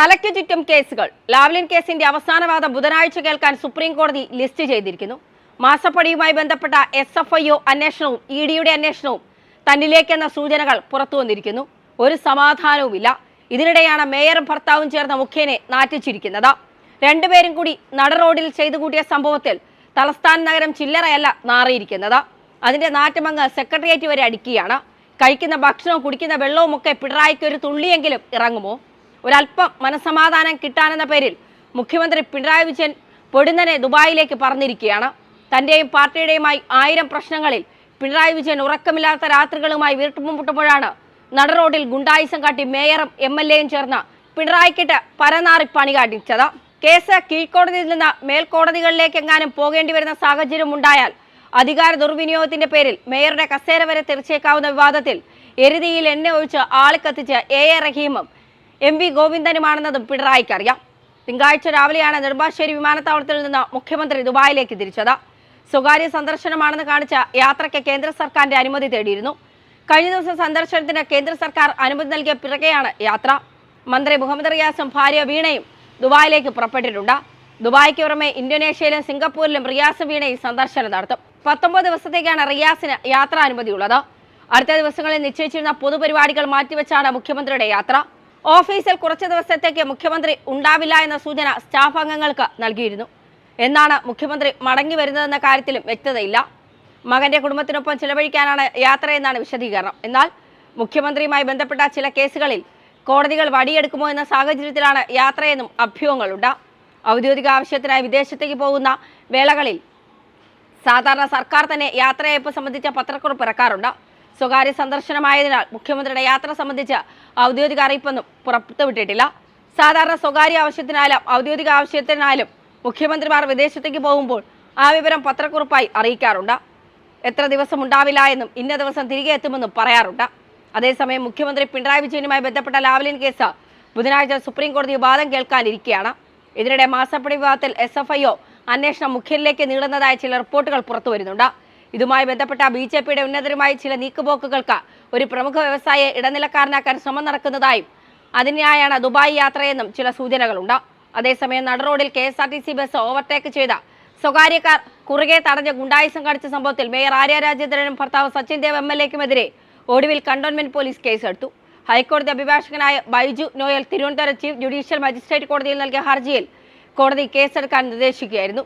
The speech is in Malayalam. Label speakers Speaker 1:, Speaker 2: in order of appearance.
Speaker 1: തലയ്ക്ക് ചുറ്റും കേസുകൾ. ലാവ്ലിൻ കേസിന്റെ അവസാനവാദം ബുധനാഴ്ച കേൾക്കാൻ സുപ്രീം കോടതി ലിസ്റ്റ് ചെയ്തിരിക്കുന്നു. മാസപ്പടിയുമായി ബന്ധപ്പെട്ട എസ് എഫ് ഐ ഒ അന്വേഷണവും ഇ ഡിയുടെ അന്വേഷണവും തന്നിലേക്കെന്ന സൂചനകൾ പുറത്തു വന്നിരിക്കുന്നു. ഒരു സമാധാനവുമില്ല. ഇതിനിടെയാണ് മേയറും ഭർത്താവും ചേർന്ന മുഖ്യനെ നാറ്റിച്ചിരിക്കുന്നത്. രണ്ടുപേരും കൂടി നട റോഡിൽ ചെയ്തു കൂട്ടിയ സംഭവത്തിൽ തലസ്ഥാന നഗരം ചില്ലറയല്ല നാറിയിരിക്കുന്നത്. അതിന്റെ നാറ്റമങ്ങ് സെക്രട്ടേറിയറ്റ് വരെ അടിക്കുകയാണ് കഴിക്കുന്ന ഭക്ഷണവും കുടിക്കുന്ന വെള്ളവും ഒക്കെ പിണറായിക്ക് ഒരു തുള്ളിയെങ്കിലും ഇറങ്ങുമോ? ഒരല്പം മനസമാധാനം കിട്ടാനെന്ന പേരിൽ മുഖ്യമന്ത്രി പിണറായി വിജയൻ പൊടുന്നനെ ദുബായിലേക്ക് പറഞ്ഞിരിക്കുകയാണ് തന്റെയും പാർട്ടിയുടെയുമായി ആയിരം പ്രശ്നങ്ങളിൽ പിണറായി വിജയൻ ഉറക്കമില്ലാത്ത രാത്രികളുമായി വീട്ടുമുട്ടുമ്പോഴാണ് നട റോഡിൽ ഗുണ്ടായിസം കാട്ടി മേയറും എം എൽ എയും ചേർന്ന് പിണറായിക്കിട്ട് പരനാറി പണി കാട്ടിച്ചത്. കേസ് കീഴ്ക്കോടതിയിൽ നിന്ന് മേൽക്കോടതികളിലേക്ക് എങ്ങാനും പോകേണ്ടി വരുന്ന സാഹചര്യം ഉണ്ടായാൽ അധികാര ദുർവിനിയോഗത്തിന്റെ പേരിൽ മേയറുടെ കസേര വരെ തെറിച്ചേക്കാവുന്ന വിവാദത്തിൽ എരുതിയിൽ എന്നെ ഒഴിച്ച് ആളിക്കത്തിച്ച് എ എ റഹീമും എം വി ഗോവിന്ദനുമാണെന്നതും പിണറായിക്ക് അറിയാം തിങ്കളാഴ്ച രാവിലെയാണ് നെടുമ്പാശ്ശേരി വിമാനത്താവളത്തിൽ നിന്ന് മുഖ്യമന്ത്രി ദുബായിലേക്ക് തിരിച്ചത്. സ്വകാര്യ സന്ദർശനമാണെന്ന് കാണിച്ച യാത്രയ്ക്ക് കേന്ദ്ര സർക്കാരിന്റെ അനുമതി തേടിയിരുന്നു. കഴിഞ്ഞ ദിവസം സന്ദർശനത്തിന് കേന്ദ്ര സർക്കാർ അനുമതി നൽകിയ പിറകെയാണ് യാത്ര. മന്ത്രി മുഹമ്മദ് റിയാസും ഭാര്യ വീണയും ദുബായിലേക്ക് പുറപ്പെട്ടിട്ടുണ്ട്. ദുബായിക്ക് പുറമെ ഇന്തോനേഷ്യയിലും സിംഗപ്പൂരിലും റിയാസും വീണയും സന്ദർശനം നടത്തും. പത്തൊമ്പത് ദിവസത്തേക്കാണ് റിയാസിന് യാത്രാ അനുമതിയുള്ളത്. അടുത്ത ദിവസങ്ങളിൽ നിശ്ചയിച്ചിരുന്ന പൊതുപരിപാടികൾ മാറ്റിവെച്ചാണ് മുഖ്യമന്ത്രിയുടെ യാത്ര. ഓഫീസിൽ കുറച്ച് ദിവസത്തേക്ക് മുഖ്യമന്ത്രി ഉണ്ടാവില്ല എന്ന സൂചന സ്റ്റാഫ് അംഗങ്ങൾക്ക് നൽകിയിരുന്നു. എന്നാണ് മുഖ്യമന്ത്രി മടങ്ങി വരുന്നതെന്ന കാര്യത്തിലും വ്യക്തതയില്ല. മകന്റെ കുടുംബത്തിനൊപ്പം ചിലവഴിക്കാനാണ് യാത്രയെന്നാണ് വിശദീകരണം. എന്നാൽ മുഖ്യമന്ത്രിയുമായി ബന്ധപ്പെട്ട ചില കേസുകളിൽ കോടതികൾ വടിയെടുക്കുമോ എന്ന സാഹചര്യത്തിലാണ് യാത്രയെന്നും അഭ്യൂഹങ്ങളുണ്ട്. ഔദ്യോഗിക ആവശ്യത്തിനായി വിദേശത്തേക്ക് പോകുന്ന വേളകളിൽ സാധാരണ സർക്കാർ തന്നെ യാത്രയയപ്പ് സംബന്ധിച്ച പത്രക്കുറിപ്പ് ഇറക്കാറുണ്ട്. സ്വകാര്യ സന്ദർശനമായതിനാൽ മുഖ്യമന്ത്രിയുടെ യാത്ര സംബന്ധിച്ച് ഔദ്യോഗിക അറിയിപ്പൊന്നും പുറത്തുവിട്ടിട്ടില്ല സാധാരണ സ്വകാര്യ ആവശ്യത്തിനായാലും ഔദ്യോഗിക ആവശ്യത്തിനായാലും മുഖ്യമന്ത്രിമാർ വിദേശത്തേക്ക് പോകുമ്പോൾ ആ വിവരം പത്രക്കുറിപ്പായി അറിയിക്കാറുണ്ട്. എത്ര ദിവസം ഉണ്ടാവില്ല എന്നും ഇന്ന ദിവസം തിരികെ എത്തുമെന്നും പറയാറുണ്ട്. അതേസമയം മുഖ്യമന്ത്രി പിണറായി വിജയനുമായി ബന്ധപ്പെട്ട ലാവ്ലിൻ കേസ് ബുധനാഴ്ച സുപ്രീം കോടതി വാദം കേൾക്കാനിരിക്കുകയാണ് ഇതിനിടെ മാസപ്പടി വിവാദത്തിൽ എസ് എഫ് ഐ ഒ അന്വേഷണം മുഖ്യനിലേക്ക് നീളുന്നതായ ചില റിപ്പോർട്ടുകൾ പുറത്തു വരുന്നുണ്ട് ഇതുമായി ബന്ധപ്പെട്ട ബി ജെ പിയുടെ ഉന്നതരുമായി ചില നീക്കുപോക്കുകൾക്ക് ഒരു പ്രമുഖ വ്യവസായിയെ ഇടനിലക്കാരനാക്കാൻ ശ്രമം നടക്കുന്നതായും അതിനായാണ് ദുബായ് യാത്രയെന്നും ചില സൂചനകളുണ്ട്. അതേസമയം നടറോഡിൽ K S R T C bus overtake ചെയ്ത സ്വകാര്യക്കാർ കുറുകെ തടഞ്ഞ ഗുണ്ടായി കാണിച്ച സംഭവത്തിൽ മേയർ ആര്യ രാജേന്ദ്രനും ഭർത്താവ് സച്ചിൻ ദേവ് എം എൽ എക്കുമെതിരെ ഒടുവിൽ കണ്ടോൺമെന്റ് പോലീസ് കേസെടുത്തു. ഹൈക്കോടതി അഭിഭാഷകനായ Baiju Noel Thiruvananthapuram chief judicial magistrate കോടതിയിൽ നൽകിയ ഹർജിയിൽ കോടതി കേസെടുക്കാൻ നിർദ്ദേശിക്കുകയായിരുന്നു.